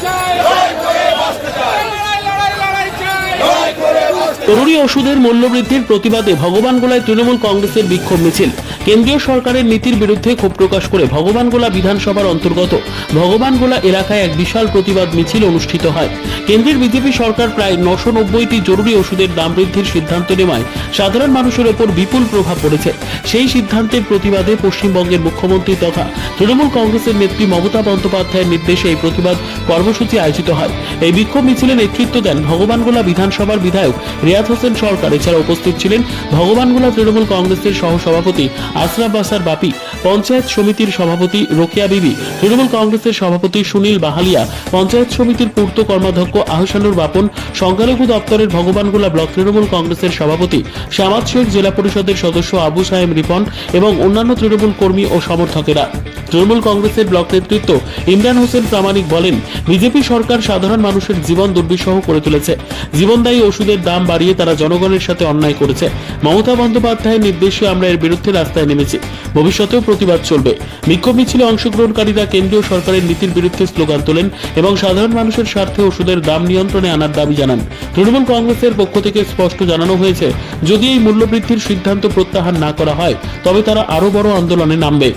Jair! জরুরি ওষুধের মূল্যবৃদ্ধির প্রতিবাদে ভগবানগোলায় তৃণমূল কংগ্রেসের বিক্ষোভ মিছিল। কেন্দ্রীয় সরকারের নীতির বিরুদ্ধে ক্ষোভ প্রকাশ করে ভগবানগোলা বিধানসভার অন্তর্গত ভগবানগোলা এলাকায় এক বিশাল প্রতিবাদ মিছিল অনুষ্ঠিত হয়। কেন্দ্রের বিজেপি সরকার প্রায় নশো নব্বইটি জরুরি ওষুধের দাম বৃদ্ধির সিদ্ধান্ত নেওয়ায় সাধারণ মানুষের ওপর বিপুল প্রভাব পড়েছে। সেই সিদ্ধান্তের প্রতিবাদে পশ্চিমবঙ্গের মুখ্যমন্ত্রী তথা তৃণমূল কংগ্রেসের নেত্রী মমতা বন্দ্যোপাধ্যায়ের নির্দেশে এই প্রতিবাদ কর্মসূচি আয়োজিত হয়। এই বিক্ষোভ মিছিলে নেতৃত্ব দেন ভগবানগোলা বিধানসভার বিধায়ক রিয়াদ হোসেন সরকার। এছাড়া উপস্থিত ছিলেন ভগবানগোলা তৃণমূল কংগ্রেসের সহসভাপতি আশরাফ বাসার বাপি পঞ্চায়েত সমিতির সভাপতি রোকেয়া বিবি, তৃণমূল কংগ্রেসের সভাপতি সুনীল বাহালিয়া, পঞ্চায়েত সমিতির পূর্ত কর্মাধ্যক্ষ আহসানুর বাপন, সংখ্যালঘু দপ্তরের ভগবানগোলা ব্লক তৃণমূল কংগ্রেসের সভাপতি শ্যামাত শেখ জেলা পরিষদের সদস্য আবু সাহেব রিপন এবং অন্যান্য তৃণমূল কর্মী ও সমর্থকেরা। তৃণমূল কংগ্রেসের ব্লক নেতৃত্ব ইমরান হোসেন প্রামাণিক বলেন, বিজেপি সরকার সাধারণ মানুষের জীবন দুর্বিষহ করে তুলেছে। জীবনদায়ী ওষুধের দাম বাড়িয়ে তারা জনগণের সাথে অন্যায় করেছে। মমতা বন্দ্যোপাধ্যায়ের নির্দেশে আমরা এর বিরুদ্ধে রাস্তায় নেমেছি। ভবিষ্যতেও প্রতিবাদ চলবে। বিক্ষোভ মিছিলে অংশগ্রহণকারীরা কেন্দ্রীয় সরকারের নীতির বিরুদ্ধে স্লোগান তোলেন এবং সাধারণ মানুষের স্বার্থে ওষুধের দাম নিয়ন্ত্রণে আনার দাবি জানান। তৃণমূল কংগ্রেসের পক্ষ থেকে স্পষ্ট জানানো হয়েছে, যদি এই মূল্যবৃদ্ধির সিদ্ধান্ত প্রত্যাহার না করা হয়, তবে তারা আরও বড় আন্দোলনে নামবে।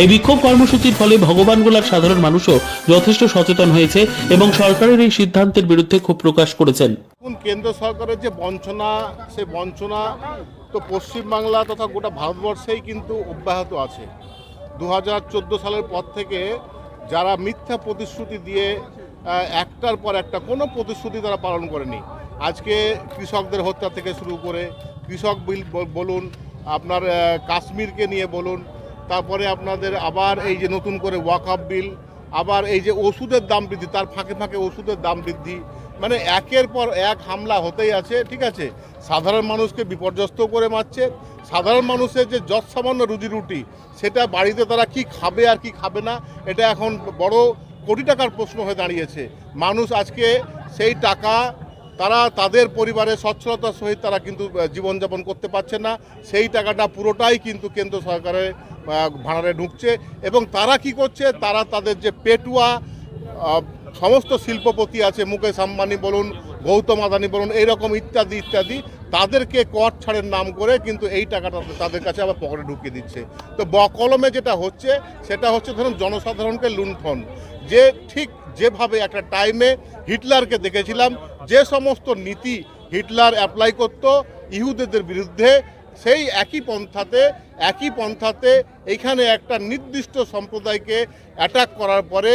এই বিক্ষোভ কর্মসূচির ফলে ভগবানগোলার সাধারণ মানুষও যথেষ্ট সচেতন হয়েছে এবং সরকারের এই সিদ্ধান্তের বিরুদ্ধে ক্ষোভ প্রকাশ করেছেন। কেন্দ্র সরকারের যে বঞ্চনা, সে বঞ্চনা তো পশ্চিমবাংলা তথা গোটা ভারতবর্ষেই কিন্তু অব্যাহত আছে। দু হাজার চোদ্দ সালের পর থেকে যারা মিথ্যা প্রতিশ্রুতি দিয়ে একটার পর একটা কোনো প্রতিশ্রুতি তারা পালন করেনি। আজকে কৃষকদের হত্যা থেকে শুরু করে কৃষক বিল বলুন, আপনার কাশ্মীরকে নিয়ে বলুন, তারপরে আপনাদের আবার এই যে নতুন করে ওয়াকআপ বিল আবার এই যে ওষুধের দাম বৃদ্ধি, তার ফাঁকে ফাঁকে ওষুধের দাম বৃদ্ধি মানে একের পর এক হামলা হতেই আছে, ঠিক আছে? সাধারণ মানুষকে বিপর্যস্ত করে মারছে, সাধারণ মানুষের যে যৎ সামান্য রুজি রুটি, সেটা বাড়িতে তারা কি খাবে আর কি খাবে না, এটা এখন বড় কোটি টাকার প্রশ্ন হয়ে দাঁড়িয়েছে। মানুষ আজকে সেই টাকা তারা তাদের পরিবারের সচ্ছলতার সহিত তারা কিন্তু জীবনযাপন করতে পারছে না, সেই টাকাটা পুরোটাই কিন্তু কেন্দ্র সরকারের ভাড়ারে ঢুকছে এবং তারা কি করছে? তারা তাদের যে পেটুয়া সমস্ত শিল্পপতি আছে, মুকেশ আম্বানি বলুন, গৌতম আদানি বলুন, এইরকম ইত্যাদি ইত্যাদি, তাদেরকে কর ছাড়ের নাম করে কিন্তু এই টাকাটা তাদের কাছে আবার পকেটে ঢুকিয়ে দিচ্ছে। তো বকলমে যেটা হচ্ছে, সেটা হচ্ছে ধরুন জনসাধারণকে লুণ্ঠন। যে ঠিক যেভাবে একটা টাইমে হিটলারকে দেখেছিলাম, যে সমস্ত নীতি হিটলার অ্যাপ্লাই করত, ইহুদেদের বিরুদ্ধে সেই একই পন্থাতে একই পন্থাতে এখানে একটা নির্দিষ্ট সম্প্রদায়কে অ্যাটাক করার পরে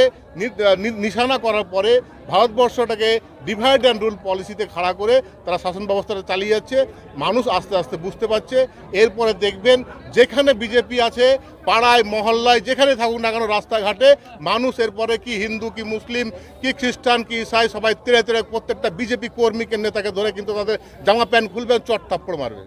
নিশানা করার পরে ভারতবর্ষটাকে ডিভাইড অ্যান্ড রুল পলিসিতে খাড়া করে তারা শাসন ব্যবস্থাটা চালিয়ে যাচ্ছে। মানুষ আস্তে আস্তে বুঝতে পারছে। এরপরে দেখবেন যেখানে বিজেপি আছে, পাড়ায়, মহল্লায়, যেখানে থাকুক না কেন রাস্তাঘাটে মানুষ এরপরে কি হিন্দু, কি মুসলিম, কি খ্রিস্টান, কি ইসাই সবাই তেড়ে তেড়ে প্রত্যেকটা বিজেপি কর্মীকে, নেতাকে ধরে কিন্তু তাদের জামা প্যান্ট খুলবে, চট থাপ্পড় মারবে।